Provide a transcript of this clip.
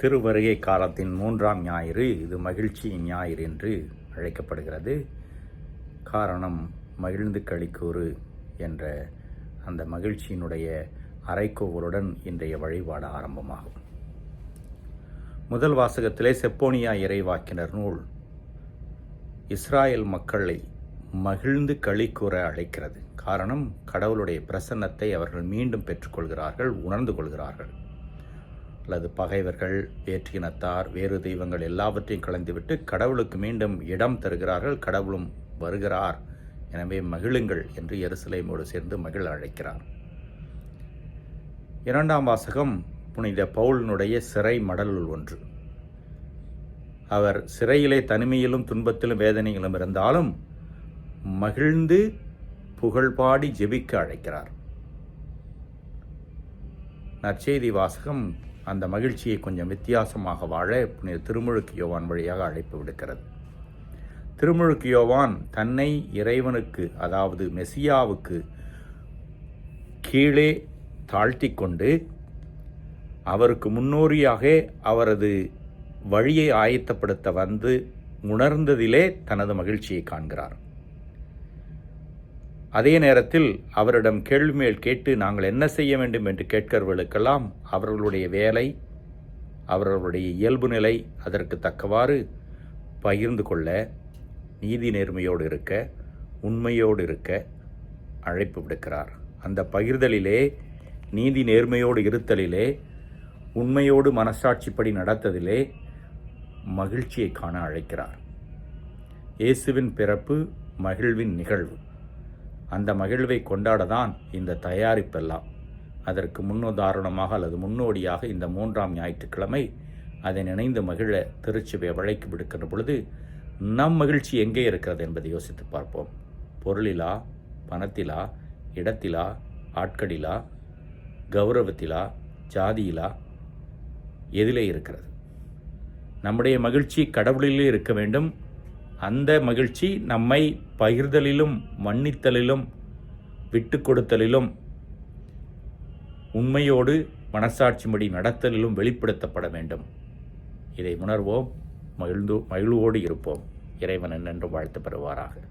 திருவருகை காலத்தின் மூன்றாம் ஞாயிறு இது மகிழ்ச்சியின் ஞாயிறு என்று அழைக்கப்படுகிறது. காரணம் மகிழ்ந்து களிக்கூறு என்ற அந்த மகிழ்ச்சியினுடைய அரைக்கோவலுடன் இன்றைய வழிபாடு ஆரம்பமாகும். முதல் வாசகத்திலே செப்போனியா இறைவாக்கினர் நூல் இஸ்ராயல் மக்களை மகிழ்ந்து களிக்கூற அழைக்கிறது. காரணம் கடவுளுடைய பிரசன்னத்தை அவர்கள் மீண்டும் பெற்றுக்கொள்கிறார்கள் உணர்ந்து கொள்கிறார்கள். அல்லது பகைவர்கள் வேற்றினத்தார் வேறு தெய்வங்கள் எல்லாவற்றையும் கலந்துவிட்டு கடவுளுக்கு மீண்டும் இடம் தருகிறார்கள் கடவுளும் வருகிறார். எனவே மகிழுங்கள் என்று எருசலேமோடு சேர்ந்து மகிழ அழைக்கிறார். இரண்டாம் வாசகம் புனித பவுலினுடைய சிறை மடலுள் ஒன்று. அவர் சிறையிலே தனிமையிலும் துன்பத்திலும் வேதனைகளும் இருந்தாலும் மகிழ்ந்து புகழ்பாடி ஜெபிக்க அழைக்கிறார். நற்செய்தி வாசகம் அந்த மகிழ்ச்சியை கொஞ்சம் வித்தியாசமாக வாழ புனித திருமுழுக்கு யோவான் வழியாக அழைப்பு விடுக்கிறது. திருமுழுக்கு யோவான் தன்னை இறைவனுக்கு அதாவது மெசியாவுக்கு கீழே தாழ்த்தி கொண்டு அவருக்கு முன்னோரியாக அவரது வழியை ஆயத்தப்படுத்த வந்து உணர்ந்ததிலே தனது மகிழ்ச்சியை காண்கிறார். அதே நேரத்தில் அவரிடம் கேள்வி மேல் கேட்டு நாங்கள் என்ன செய்ய வேண்டும் என்று கேட்கிறவர்களுக்கெல்லாம் அவர்களுடைய வேலை அவர்களுடைய இயல்பு நிலை அதற்கு தக்கவாறு பகிர்ந்து கொள்ள நீதி நேர்மையோடு இருக்க உண்மையோடு இருக்க அழைப்பு விடுக்கிறார். அந்த பகிர்தலிலே நீதி நேர்மையோடு இருத்தலிலே உண்மையோடு மனசாட்சிப்படி நடத்ததிலே மகிழ்ச்சியை காண அழைக்கிறார். இயேசுவின் பிறப்பு மகிழ்வின் நிகழ்வு. அந்த மகிழ்வை கொண்டாடதான் இந்த தயாரிப்பெல்லாம். அதற்கு முன்னுதாரணமாக அல்லது முன்னோடியாக இந்த மூன்றாம் ஞாயிற்றுக்கிழமை அதை நினைந்து மகிழ திருச்சுவை வழைக்கு விடுக்கிற பொழுது நம் மகிழ்ச்சி எங்கே இருக்கிறது என்பதை யோசித்து பார்ப்போம். பொருளிலா பணத்திலா இடத்திலா ஆட்களிலா கௌரவத்திலா ஜாதியிலா எதிலே இருக்கிறது. நம்முடைய மகிழ்ச்சி கடவுளிலே இருக்க வேண்டும் அந்த மகிழ்ச்சி நம்மை பகிர்தலிலும் மன்னித்தலிலும் விட்டு கொடுத்தலிலும் உண்மையோடு மனசாட்சிப்படி நடத்தலிலும் வெளிப்படுத்தப்பட வேண்டும். இதை உணர்வோம் மகிழ்ந்து மகிழ்வோடு இருப்போம். இறைவன் என்று வாழ்த்து பெறுவாராக.